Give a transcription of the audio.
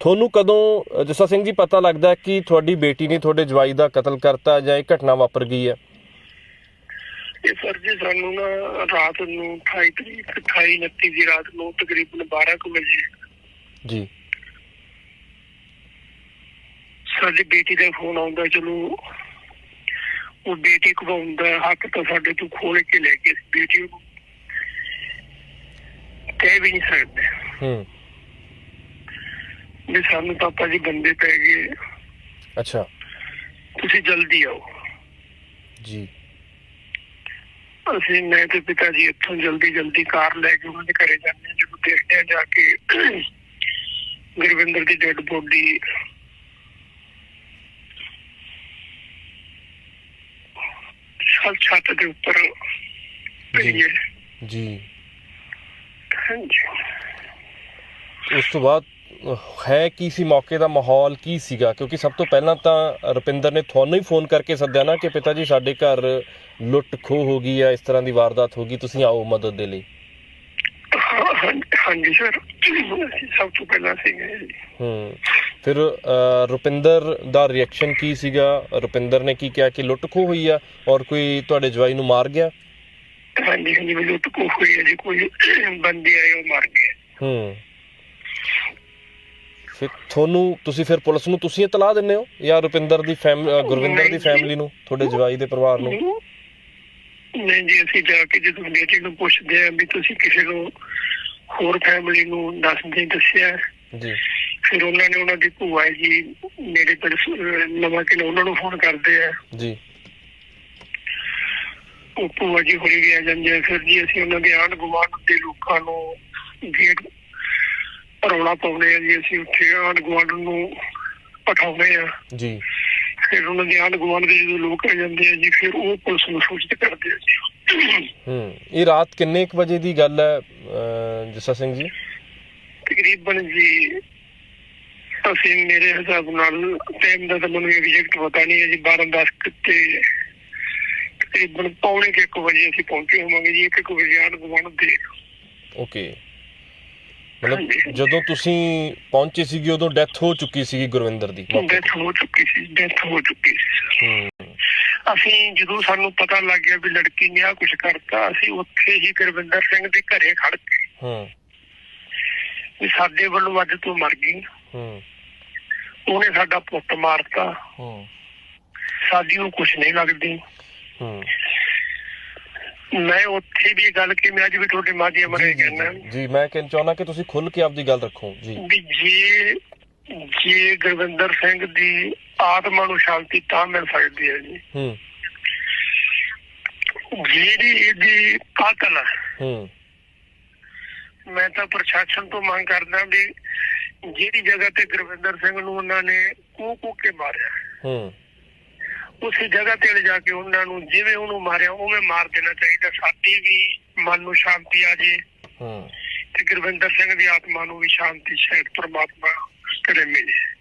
ਤੁਹਾਨੂੰ ਕਦੋਂ ਜੱਸਾ ਸਿੰਘ ਜੀ ਪਤਾ ਲੱਗਦਾ ਕਿ ਤੁਹਾਡੀ ਬੇਟੀ ਨੇ ਤੁਹਾਡੇ ਜਵਾਈ ਦਾ ਕਤਲ ਕਰਤਾ ਜਾਂ ਇਹ ਘਟਨਾ ਵਾਪਰ ਗਈ ਹੈ? ਇਹ ਸਰ ਜੀ ਸਾਨੂੰ ਨਾ ਰਾਤ ਨੂੰ 28 ਤਰੀਕ 28 29 ਦੀ ਰਾਤ ਨੂੰ ਤਕਰੀਬਨ 12 ਕੁ ਵਜੇ ਜੀ। ਸਾਡੀ ਬੇਟੀ ਦਾ ਫੋਨ ਆਉਂਦਾ ਚਲੋ ਉਹ ਬੇਟੀ ਕਵਾਉਂਦਾ ਹੱਕ ਤਾਂ ਸਾਡੇ ਤੋਂ ਖੋਲ ਕੇ ਲੈ ਗਏ ਬੇਟੀ ਨੂੰ। ਕਹਿ ਵੀ ਨਹੀਂ ਸਕਦੇ। ਹੂੰ। ਵੀ ਸਾਨੂੰ ਪਾਪਾ ਜੀ ਬੰਦੇ ਪੈ ਗਏ। ਅੱਛਾ। ਤੁਸੀਂ ਜਲਦੀ ਆਓ। ਜੀ। ਅਸੀਂ ਮੈਂ ਤੇ ਪਿਤਾ ਜੀ ਇੱਥੋਂ ਜਲਦੀ ਜਲਦੀ ਕਾਰ ਲੈ ਕੇ ਉਹਨਾਂ ਦੇ ਘਰੇ ਜਾਂਦੇ ਹਾਂ ਜਦੋਂ ਦੇਖਦੇ ਹਾਂ ਜਾ ਕੇ ਗੁਰਵਿੰਦਰ ਦੀ ਡੈਡ ਬੋਡੀ ਛੱਤ ਛੱਤ ਦੇ ਉੱਪਰ ਪਈ ਹੈ। ਜੀ। ਹਾਂਜੀ। ਉਸ ਤੋਂ ਬਾਅਦ ਹੈ ਕੀ ਸੀ ਮੌਕੇ ਦਾ ਮਾਹੌਲ ਕੀ ਸੀਗਾ? ਕਿਉਂਕਿ ਸਭ ਤੋਂ ਪਹਿਲਾਂ ਤਾਂ ਰੁਪਿੰਦਰ ਨੇ ਤੁਹਾਨੂੰ ਹੀ ਫੋਨ ਕਰਕੇ ਸੱਦਿਆ ਨਾ ਕਿ ਪਿਤਾ ਜੀ ਸਾਡੇ ਘਰ ਲੁੱਟ ਖੋਹ ਹੋ ਗਈ ਹੈ ਇਸ ਤਰ੍ਹਾਂ ਦੀ ਵਾਰਦਾਤ ਹੋ ਗਈ ਤੁਸੀਂ ਆਓ ਮਦਦ ਦੇ ਲਈ। ਹਾਂਜੀ ਸਰ ਸਭ ਤੋਂ ਪਹਿਲਾਂ ਸੀਗੇ ਜੀ। ਹੂੰ ਫਿਰ ਰੁਪਿੰਦਰ ਦਾ ਰਿਐਕਸ਼ਨ ਕੀ ਸੀਗਾ? ਰੁਪਿੰਦਰ ਨੇ ਕੀ ਕਿਹਾ ਕਿ ਲੁੱਟ ਖੋਹ ਹੋਈ ਆ ਔਰ ਕੋਈ ਤੁਹਾਡੇ ਜਵਾਈ ਨੂੰ ਮਾਰ ਗਿਆ? ਹਾਂਜੀ ਹਾਂਜੀ ਲੁੱਟ ਕੋ ਹੋਈ ਹੈ ਜੀ ਕੋਈ ਬੰਦੇ ਆਏ ਉਹ ਮਰ ਗਏ ਹੂੰ। ਫਿਰ ਤੁਹਾਨੂੰ ਤੁਸੀਂ ਫਿਰ ਪੁਲਿਸ ਨੂੰ ਤੁਸੀਂ ਇਤਲਾਹ ਦਿੰਦੇ ਹੋ? ਜਾਂ ਰੁਪਿੰਦਰ ਦੀ ਫੈਮ ਅ, ਗੁਰਵਿੰਦਰ ਦੀ ਫੈਮਿਲੀ ਨੂੰ ਤੁਹਾਡੇ ਜਵਾਈ ਦੇ ਪਰਿਵਾਰ ਨੂੰ? ਨਹੀਂ। ਜੀ ਅਸੀਂ ਜਾ ਕੇ ਜਦੋਂ ਬੇਟੀ ਨੂੰ ਪੁੱਛਦੇ ਆ ਵੀ ਤੁਸੀਂ ਕਿਸੇ ਨੂੰ ਹੋਰ ਫੈਮਿਲੀ ਨੂੰ ਦੱਸਦੇ ਦੱਸਿਆ। ਜੀ। ਫਿਰ ਉਹਨਾਂ ਨੇ ਉਹਨਾਂ ਦੀ ਭੂਆ ਜੀ ਮੇਰੇ ਅਹ ਨਵਾਂ ਕਿਲੇ ਉਹਨਾਂ ਨੂੰ ਫੋਨ ਕਰਦੇ ਆ। ਜੀ। ਉਹ ਭੂਆ ਜੀ ਹੋਰੀ ਵੀ ਆ ਜਾਂਦੇ ਆ। ਫਿਰ ਜੀ ਅਸੀਂ ਉਹਨਾਂ ਦੇ ਆਂਢ ਗੁਆਂਢ ਦੇ ਲੋਕਾਂ ਨੂੰ ਗੇਟ ਰੌਲਾ ਪਾਉਂਦੇ ਆ ਜੀ ਅਸੀਂ ਉੱਥੇ ਆਂਢ ਗੁਆਂਢ ਨੂੰ ਪਠਾਉਂਦੇ ਆ। ਜੀ। ਫਿਰ ਉਹਨਾਂ ਦੇ ਆਂਢ ਗੁਆਂਢ ਦੇ ਜਦੋਂ ਲੋਕ ਆ ਜਾਂਦੇ ਆ ਜੀ ਫਿਰ ਉਹ ਪੁਲਿਸ ਨੂੰ ਸੂਚਿਤ ਕਰਦੇ ਆ ਜੀ। ਹੂੰ ਇਹ ਰਾਤ ਕਿੰਨੇ ਕੁ ਵਜੇ ਦੀ ਗੱਲ ਹੈ ਜੱਸਾ ਸਿੰਘ ਜੀ? ਤਕਰੀਬਨ ਜੀ ਅਸੀਂ ਮੇਰੇ ਹਿਸਾਬ ਨਾਲ ਟਾਈਮ ਦਾ ਤਾਂ ਮੈਨੂੰ ਐਗਜ਼ੈਕਟ ਪਤਾ ਨਹੀਂ ਹੈ ਜੀ 12 10 ਤੇ ਤਕਰੀਬਨ ਪੌਣੇ ਕੁ ਇੱਕ ਵਜੇ ਅਸੀਂ ਪਹੁੰਚੇ ਹੋਵਾਂਗੇ ਜੀ ਇੱਕ ਇੱਕ ਵਜੇ ਆਣ ਗਵਣ ਦੇ। ਓਕੇ। ਮਤਲਬ। ਜਦੋਂ ਤੁਸੀਂ ਪਹੁੰਚੇ ਸੀਗੇ ਉਦੋਂ ਡੈਥ ਹੋ ਚੁੱਕੀ ਸੀਗੀ ਗੁਰਵਿੰਦਰ ਦੀ ਡੈਥ ਹੋ ਚੁੱਕੀ ਸੀ ਡੈਥ ਹੋ ਚੁੱਕੀ ਸੀ ਅਸੀਂ ਜਦੋਂ ਸਾਨੂੰ ਪਤਾ ਲੱਗ ਗਿਆ ਵੀ ਲੜਕੀ ਨੇ ਆ ਕੁਝ ਕਰਤਾ ਅਸੀਂ ਉੱਥੇ ਹੀ ਗੁਰਵਿੰਦਰ ਸਿੰਘ ਦੇ ਘਰੇ ਖੜ ਕੇ ਹੂੰ। ਵੀ ਸਾਡੇ ਵੱਲੋਂ ਅੱਜ ਤੋਂ ਮਰ ਗਈ। ਹੂੰ। ਉਹਨੇ ਸਾਡਾ ਪੁੱਤ ਮਾਰਤਾ। ਹੂੰ। ਸਾਡੀ ਨੂੰ ਕੁਝ ਨਹੀਂ ਲੱਗਦੀ। ਹੂੰ। ਮੈਂ ਉੱਥੇ ਵੀ ਗੱਲ ਕਿ ਮੈਂ ਅੱਜ ਵੀ ਤੁਹਾਡੇ ਮਾਧਿਅਮ ਰਾਹੀਂ ਕਹਿਣਾ ਜੀ, ਮੈਂ ਕਹਿਣਾ ਚਾਹੁੰਦਾ ਕਿ ਤੁਸੀਂ ਖੁੱਲ ਕੇ ਆਪਦੀ ਗੱਲ ਰੱਖੋ ਜੀ। ਵੀ ਜੇ ਜੇ ਗੁਰਵਿੰਦਰ ਸਿੰਘ ਦੀ ਆਤਮਾ ਨੂੰ ਸ਼ਾਂਤੀ ਤਾਂ ਮਿਲ ਸਕਦੀ ਹੈ ਜੀ। ਹੂੰ। ਜਿਹੜੀ ਇਹਦੀ ਕਾਤਲ ਹੈ ਹੂੰ। ਮੈਂ ਤਾਂ ਪ੍ਰਸ਼ਾਸਨ ਤੋਂ ਮੰਗ ਕਰਦਾ ਵੀ ਜਿਹੜੀ ਜਗ੍ਹਾ ਤੇ ਗੁਰਵਿੰਦਰ ਸਿੰਘ ਨੂੰ ਉਹਨਾਂ ਨੇ ਕੂ ਕੂ ਕੇ ਮਾਰਿਆ ਹੂੰ। ਉਸੇ ਜਗ੍ਹਾ ਤੇ ਲਿਜਾ ਕੇ ਉਹਨਾਂ ਨੂੰ ਜਿਵੇਂ ਉਹਨੂੰ ਮਾਰਿਆ ਉਵੇਂ ਮਾਰ ਦੇਣਾ ਚਾਹੀਦਾ। ਸਾਡੀ ਵੀ ਮਨ ਨੂੰ ਸ਼ਾਂਤੀ ਆ ਜੇ। ਹੂੰ। ਤੇ ਗੁਰਵਿੰਦਰ ਸਿੰਘ ਦੀ ਆਤਮਾ ਨੂੰ ਵੀ ਸ਼ਾਂਤੀ ਸ਼ਾਇਦ ਪ੍ਰਮਾਤਮਾ ਕਰੇ ਮਿਲੇ।